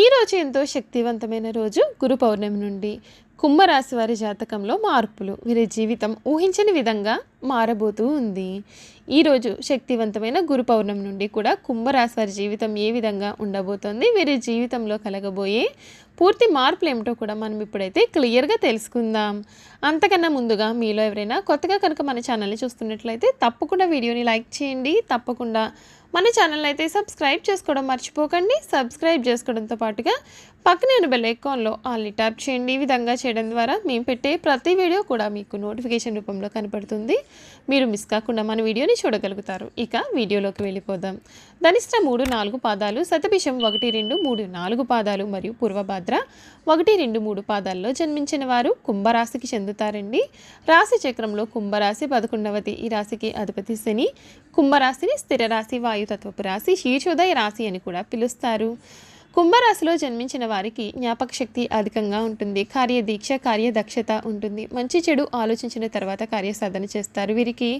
ఈరోజు ఎంతో శక్తివంతమైన రోజు గురు పౌర్ణమి నుండి. కుంభరాశి వారి జాతకంలో మార్పులు. వీరి జీవితం ఊహించని విధంగా మారబోతూ ఉంది. ఈరోజు శక్తివంతమైన గురు పౌర్ణమి నుండి కూడా కుంభరాశి వారి జీవితం ఏ విధంగా ఉండబోతోంది వీరి జీవితంలో కలగబోయే పూర్తి మార్పులు ఏమిటో కూడా మనం ఇప్పుడైతే క్లియర్గా తెలుసుకుందాం. అంతకన్నా ముందుగా మీలో ఎవరైనా కొత్తగా కనుక మన ఛానల్ని చూస్తున్నట్లయితే తప్పకుండా వీడియోని లైక్ చేయండి. తప్పకుండా మన ఛానల్ అయితే సబ్స్క్రైబ్ చేసుకోవడం మర్చిపోకండి. సబ్స్క్రైబ్ చేసుకోవడంతో పాటుగా పక్కనే ఉన్న బెల్ ఐకాన్లో ఆల్ని ట్యాప్ చేయండి. ఈ విధంగా చేయడం ద్వారా మేము పెట్టే ప్రతి వీడియో కూడా మీకు నోటిఫికేషన్ రూపంలో కనపడుతుంది. మీరు మిస్ కాకుండా మన వీడియోని చూడగలుగుతారు. ఇక వీడియోలోకి వెళ్ళిపోదాం. ధనిష్ట మూడు నాలుగు పాదాలు శతభిషం ఒకటి రెండు మూడు నాలుగు పాదాలు మరియు పూర్వభాద్ర ఒకటి రెండు మూడు పాదాల్లో జన్మించిన వారు కుంభరాశికి చెందుతారండి. రాశి చక్రంలో కుంభరాశి పదకొండవది. ఈ రాశికి అధిపతి శని. కుంభరాశిని స్థిర రాశి వాయుతత్వపు రాశి శీర్షోదయ రాశి అని కూడా పిలుస్తారు. కుంభరాశిలో జన్మించిన వారికి జ్ఞాపక శక్తి అధికంగా ఉంటుంది. కార్యదీక్ష కార్యదక్షత ఉంటుంది. మంచి చెడు ఆలోచించిన తర్వాత కార్యసాధన చేస్తారు. వీరికి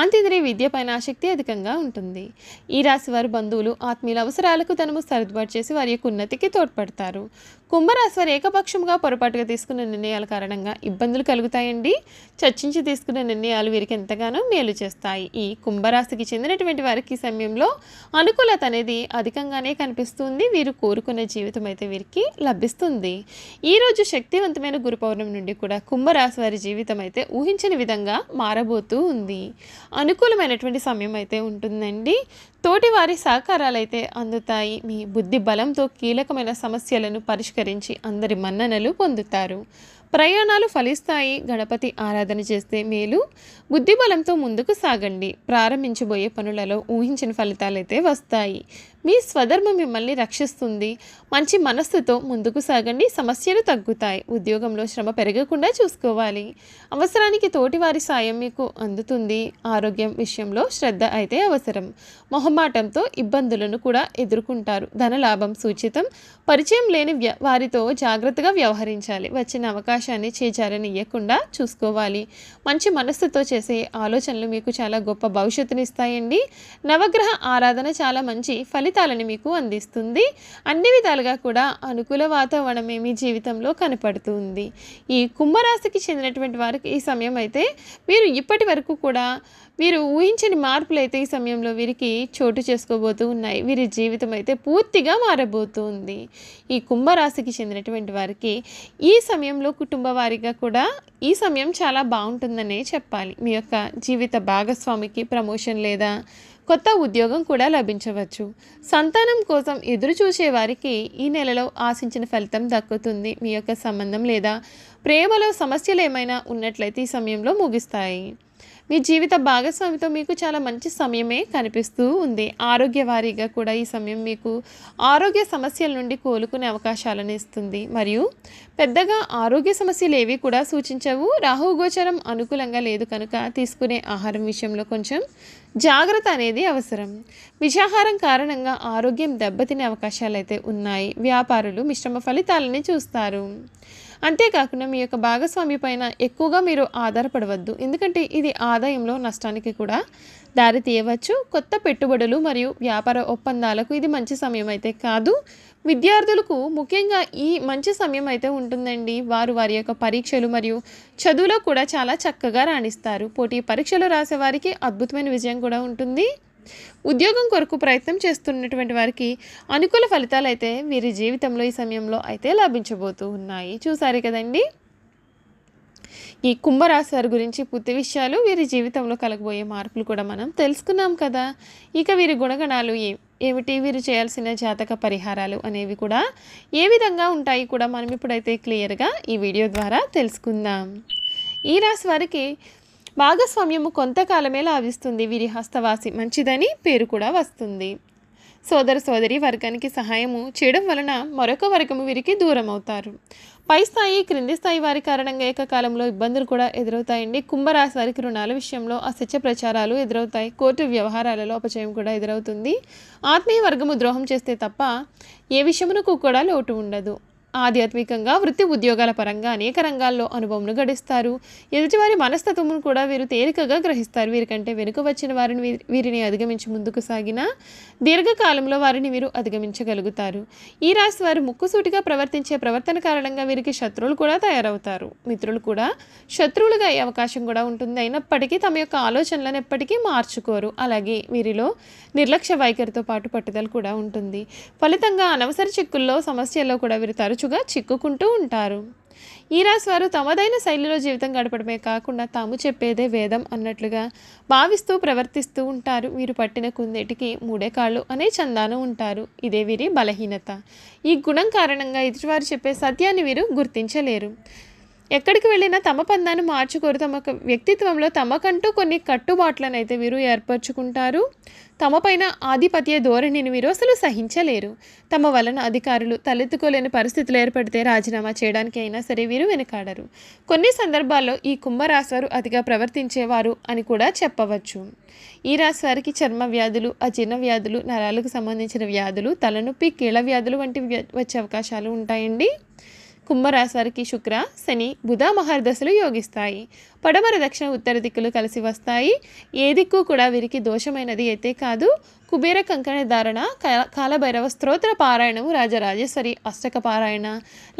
ఆంతేంద్రియ విద్య పైన ఆసక్తి అధికంగా ఉంటుంది. ఈ రాశి వారి బంధువులు ఆత్మీయుల అవసరాలకు తనము సర్దుబాటు చేసి వారి యొక్క ఉన్నతికి తోడ్పడతారు. కుంభరాశి వారు ఏకపక్షంగా పొరపాటుగా తీసుకున్న నిర్ణయాల కారణంగా ఇబ్బందులు కలుగుతాయండి. చర్చించి తీసుకున్న నిర్ణయాలు వీరికి ఎంతగానో మేలు చేస్తాయి. ఈ కుంభరాశికి చెందినటువంటి వారికి సమయంలో అనుకూలత అనేది అధికంగానే కనిపిస్తుంది. వీరు కోరుకునే జీవితం అయితే వీరికి లభిస్తుంది. ఈరోజు శక్తివంతమైన గురు పౌర్ణమి నుండి కూడా కుంభరాశి వారి జీవితం అయితే ఊహించని విధంగా మారబోతూ ఉంది. అనుకూలమైనటువంటి సమయం అయితే ఉంటుందండి. తోటి వారి సహకారాలు అయితే అందుతాయి. మీ బుద్ధి బలంతో కీలకమైన సమస్యలను పరిష్కరించి అందరి మన్ననలు పొందుతారు. ప్రయాణాలు ఫలిస్తాయి. గణపతి ఆరాధన చేస్తే మేలు. బుద్ధి బలంతో ముందుకు సాగండి. ప్రారంభించబోయే పనులలో ఊహించిన ఫలితాలైతే వస్తాయి. మీ స్వధర్మం మిమ్మల్ని రక్షిస్తుంది. మంచి మనస్సుతో ముందుకు సాగండి. సమస్యలు తగ్గుతాయి. ఉద్యోగంలో శ్రమ పెరగకుండా చూసుకోవాలి. అవసరానికి తోటివారి సాయం మీకు అందుతుంది. ఆరోగ్యం విషయంలో శ్రద్ధ అయితే అవసరం. మహో మొహమాటంతో ఇబ్బందులను కూడా ఎదుర్కొంటారు. ధనలాభం సూచితం. పరిచయం లేని వ్య వారితో జాగ్రత్తగా వ్యవహరించాలి. వచ్చిన అవకాశాన్ని చేజారనియకుండా చూసుకోవాలి. మంచి మనస్సుతో చేసే ఆలోచనలు మీకు చాలా గొప్ప భవిష్యత్తుని ఇస్తాయండి. నవగ్రహ ఆరాధన చాలా మంచి ఫలితాలను మీకు అందిస్తుంది. అన్ని విధాలుగా కూడా అనుకూల వాతావరణమే మీ జీవితంలో కనపడుతుంది. ఈ కుంభరాశికి చెందినటువంటి వారికి ఈ సమయం అయితే మీరు ఇప్పటి వరకు కూడా వీరు ఊహించని మార్పులు అయితే ఈ సమయంలో వీరికి చోటు చేసుకోబోతూ ఉన్నాయి. వీరి జీవితం అయితే పూర్తిగా మారబోతుంది. ఈ కుంభరాశికి చెందినటువంటి వారికి ఈ సమయంలో కుటుంబ వారిగా కూడా ఈ సమయం చాలా బాగుంటుందనే చెప్పాలి. మీ యొక్క జీవిత భాగస్వామికి ప్రమోషన్ లేదా కొత్త ఉద్యోగం కూడా లభించవచ్చు. సంతానం కోసం ఎదురు చూసే వారికి ఈ నెలలో ఆశించిన ఫలితం దక్కుతుంది. మీ యొక్క సంబంధం లేదా ప్రేమలో సమస్యలు ఏమైనా ఉన్నట్లయితే ఈ సమయంలో ముగిస్తాయి. మీ జీవిత భాగస్వామితో మీకు చాలా మంచి సమయమే కనిపిస్తూ ఉంది. ఆరోగ్యవారీగా కూడా ఈ సమయం మీకు ఆరోగ్య సమస్యల నుండి కోలుకునే అవకాశాలను ఇస్తుంది. మరియు పెద్దగా ఆరోగ్య సమస్యలు ఏవి కూడా సూచించవు. రాహుగోచరం అనుకూలంగా లేదు కనుక తీసుకునే ఆహారం విషయంలో కొంచెం జాగ్రత్త అనేది అవసరం. విషాహారం కారణంగా ఆరోగ్యం దెబ్బతినే అవకాశాలు అయితే ఉన్నాయి. వ్యాపారులు మిశ్రమ ఫలితాలని చూస్తారు. అంతేకాకుండా మీ యొక్క భాగస్వామి పైన ఎక్కువగా మీరు ఆధారపడవద్దు. ఎందుకంటే ఇది ఆదాయంలో నష్టానికి కూడా దారి తీయవచ్చు కొత్త పెట్టుబడులు మరియు వ్యాపార ఒప్పందాలకు ఇది మంచి సమయం అయితే కాదు. విద్యార్థులకు ముఖ్యంగా ఈ మంచి సమయం అయితే ఉంటుందండి. వారు వారి యొక్క పరీక్షలు మరియు చదువులో కూడా చాలా చక్కగా రాణిస్తారు. పోటీ పరీక్షలు రాసే వారికి అద్భుతమైన విజయం కూడా ఉంటుంది. ఉద్యోగం కొరకు ప్రయత్నం చేస్తున్నటువంటి వారికి అనుకూల ఫలితాలు అయితే వీరి జీవితంలో ఈ సమయంలో అయితే లభించబోతూ ఉన్నాయి. చూసారు కదండి? ఈ కుంభరాశి వారి గురించి పూర్తి విషయాలు వీరి జీవితంలో కలగబోయే మార్పులు కూడా మనం తెలుసుకున్నాం కదా. ఇక వీరి గుణగణాలు ఏ ఏమిటి? వీరు చేయాల్సిన జాతక పరిహారాలు అనేవి కూడా ఏ విధంగా ఉంటాయి కూడా మనం ఇప్పుడైతే క్లియర్గా ఈ వీడియో ద్వారా తెలుసుకుందాం. ఈ రాశి వారికి భాగస్వామ్యము కొంతకాలమే లాభిస్తుంది. వీరి హస్తవాసి మంచిదని పేరు కూడా వస్తుంది. సోదర సోదరి వర్గానికి సహాయము చేయడం వలన మరొక వర్గము వీరికి దూరం అవుతారు పై స్థాయి క్రింది స్థాయి వారి కారణంగా ఏకకాలంలో ఇబ్బందులు కూడా ఎదురవుతాయండి. కుంభరాశి వారికి రుణాల విషయంలో అసత్య ప్రచారాలు ఎదురవుతాయి. కోర్టు వ్యవహారాలలో అపచయం కూడా ఎదురవుతుంది. ఆత్మీయ వర్గము ద్రోహం చేస్తే తప్ప ఏ విషయమునకు కూడా లోటు ఉండదు. ఆధ్యాత్మికంగా వృత్తి ఉద్యోగాల పరంగా అనేక రంగాల్లో అనుభవంను గడిస్తారు. ఎదుటివారి మనస్తత్వమును కూడా వీరు తేలికగా గ్రహిస్తారు. వీరికంటే వెనుక వచ్చిన వారిని వీరిని అధిగమించి ముందుకు సాగిన దీర్ఘకాలంలో వారిని వీరు అధిగమించగలుగుతారు. ఈ రాశి వారు ముక్కుసూటిగా ప్రవర్తించే ప్రవర్తన కారణంగా వీరికి శత్రువులు కూడా తయారవుతారు. మిత్రులు కూడా శత్రువులుగా అయ్యే అవకాశం కూడా ఉంటుంది. అయినప్పటికీ తమ యొక్క ఆలోచనలను ఎప్పటికీ మార్చుకోరు. అలాగే వీరిలో నిర్లక్ష్య వైఖరితో పాటు పట్టుదల కూడా ఉంటుంది. ఫలితంగా అనవసర చిక్కుల్లో సమస్యల్లో కూడా వీరు తరచుగా చిక్కుకుంటూ ఉంటారు. ఈ రాశి వారు తమదైన శైలిలో జీవితం గడపడమే కాకుండా తాము చెప్పేదే వేదం అన్నట్లుగా భావిస్తూ ప్రవర్తిస్తూ ఉంటారు. వీరు పట్టిన కుందేటికి మూడే కాళ్ళు అనే చందానం ఉంటారు. ఇదే వీరి బలహీనత. ఈ గుణం కారణంగా ఎదుటివారు చెప్పే సత్యాన్ని వీరు గుర్తించలేరు. ఎక్కడికి వెళ్ళినా తమ పందాన్ని మార్చుకోరు. తమ వ్యక్తిత్వంలో తమకంటూ కొన్ని కట్టుబాట్లను అయితే వీరు ఏర్పరచుకుంటారు. తమపైన ఆధిపత్య ధోరణిని వీరు అసలు సహించలేరు. తమ వలన అధికారులు తలెత్తుకోలేని పరిస్థితులు ఏర్పడితే రాజీనామా చేయడానికి అయినా సరే వీరు వెనుకాడరు. కొన్ని సందర్భాల్లో ఈ కుంభరాశివారు అతిగా ప్రవర్తించేవారు అని కూడా చెప్పవచ్చు. ఈ రాశి వారికి చర్మ వ్యాధులు అజీర్ణ వ్యాధులు నరాలకు సంబంధించిన వ్యాధులు తలనొప్పి కీళ్ళ వ్యాధులు వంటివి వచ్చే అవకాశాలు ఉంటాయండి. కుంభరాశి వారికి శుక్ర శని బుధ మహర్దశలు యోగిస్తాయి. పడమర దక్షిణ ఉత్తర దిక్కులు కలిసి వస్తాయి. ఏ దిక్కు కూడా వీరికి దోషమైనది అయితే కాదు. కుబేర కంకణ ధారణ కాలభైరవ స్తోత్ర పారాయణము రాజరాజేశ్వరి అష్టక పారాయణ.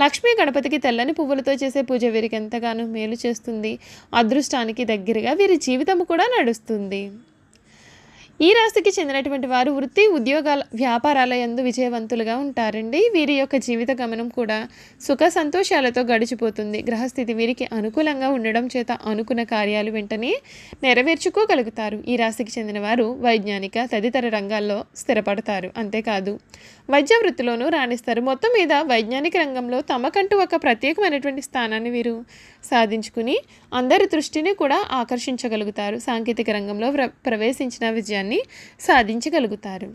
లక్ష్మీ గణపతికి తెల్లని పువ్వులతో చేసే పూజ వీరికి ఎంతగానో మేలు చేస్తుంది. అదృష్టానికి దగ్గరగా వీరి జీవితం కూడా నడుస్తుంది. ఈ రాశికి చెందినటువంటి వారు వృత్తి ఉద్యోగాల వ్యాపారాల యందు విజయవంతులుగా ఉంటారండి. వీరి యొక్క జీవిత గమనం కూడా సుఖ సంతోషాలతో గడిచిపోతుంది. గ్రహస్థితి వీరికి అనుకూలంగా ఉండడం చేత అనుకున్న కార్యాలు వెంటనే నెరవేర్చుకోగలుగుతారు. ఈ రాశికి చెందిన వారు వైజ్ఞానిక తదితర రంగాల్లో స్థిరపడతారు. అంతేకాదు వైద్య వృత్తిలోనూ రాణిస్తారు. మొత్తం మీద వైజ్ఞానిక రంగంలో తమకంటూ ఒక ప్రత్యేకమైనటువంటి స్థానాన్ని వీరు సాధించుకుని అందరి దృష్టిని కూడా ఆకర్షించగలుగుతారు. సాంకేతిక రంగంలో ప్ర ప్రవేశించిన విజయాన్ని సాధించగలుగుతారు.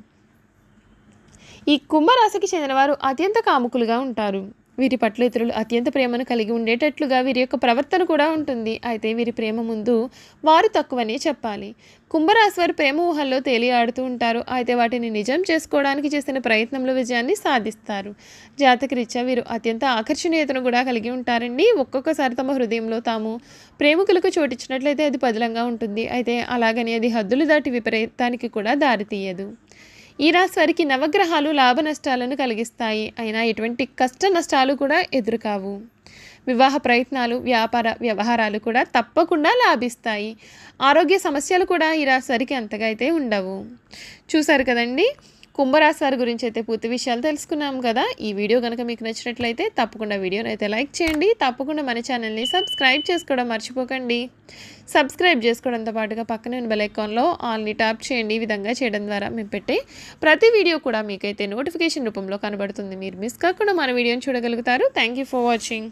ఈ కుంభరాశికి చెందినవారు అత్యంత కాముకులుగా ఉంటారు. వీరి పట్ల ఇతరులు అత్యంత ప్రేమను కలిగి ఉండేటట్లుగా వీరి యొక్క ప్రవర్తన కూడా ఉంటుంది. అయితే వీరి ప్రేమ ముందు వారు తక్కువనే చెప్పాలి. కుంభరాశి వారు ప్రేమ ఊహల్లో తేలియాడుతూ ఉంటారు. అయితే వాటిని నిజం చేసుకోవడానికి చేసిన ప్రయత్నంలో విజయాన్ని సాధిస్తారు. జాతకరీత్యా వీరు అత్యంత ఆకర్షణీయతను కూడా కలిగి ఉంటారండి. ఒక్కొక్కసారి తమ హృదయంలో తాము ప్రేమికులకు చోటిచ్చినట్లయితే అది పదిలంగా ఉంటుంది. అయితే అలాగని అది హద్దులు దాటి విపరీతానికి కూడా దారితీయదు. ఈ రాశి వారికి నవగ్రహాలు లాభ నష్టాలను కలిగిస్తాయి. అయినా ఎటువంటి కష్ట నష్టాలు కూడా ఎదురుకావు. వివాహ ప్రయత్నాలు వ్యాపార వ్యవహారాలు కూడా తప్పకుండా లాభిస్తాయి. ఆరోగ్య సమస్యలు కూడా ఈ రాశి వారికి అంతగా అయితే ఉండవు. చూసారు కదండి? కుంభరాశి వారి గురించి అయితే పూర్తి విషయాలు తెలుసుకున్నాం కదా. ఈ వీడియో కనుక మీకు నచ్చినట్లయితే తప్పకుండా వీడియోని అయితే లైక్ చేయండి. తప్పకుండా మన ఛానల్ని సబ్స్క్రైబ్ చేసుకోవడం మర్చిపోకండి. సబ్స్క్రైబ్ చేసుకోవడంతో పాటుగా పక్కనే ఉన్న బెలైకాన్లో ఆల్ని ట్యాప్ చేయండి. ఈ విధంగా చేయడం ద్వారా మేము పెట్టే ప్రతి వీడియో కూడా మీకైతే నోటిఫికేషన్ రూపంలో కనబడుతుంది. మీరు మిస్ కాకుండా మన వీడియోని చూడగలుగుతారు. Thank you for watching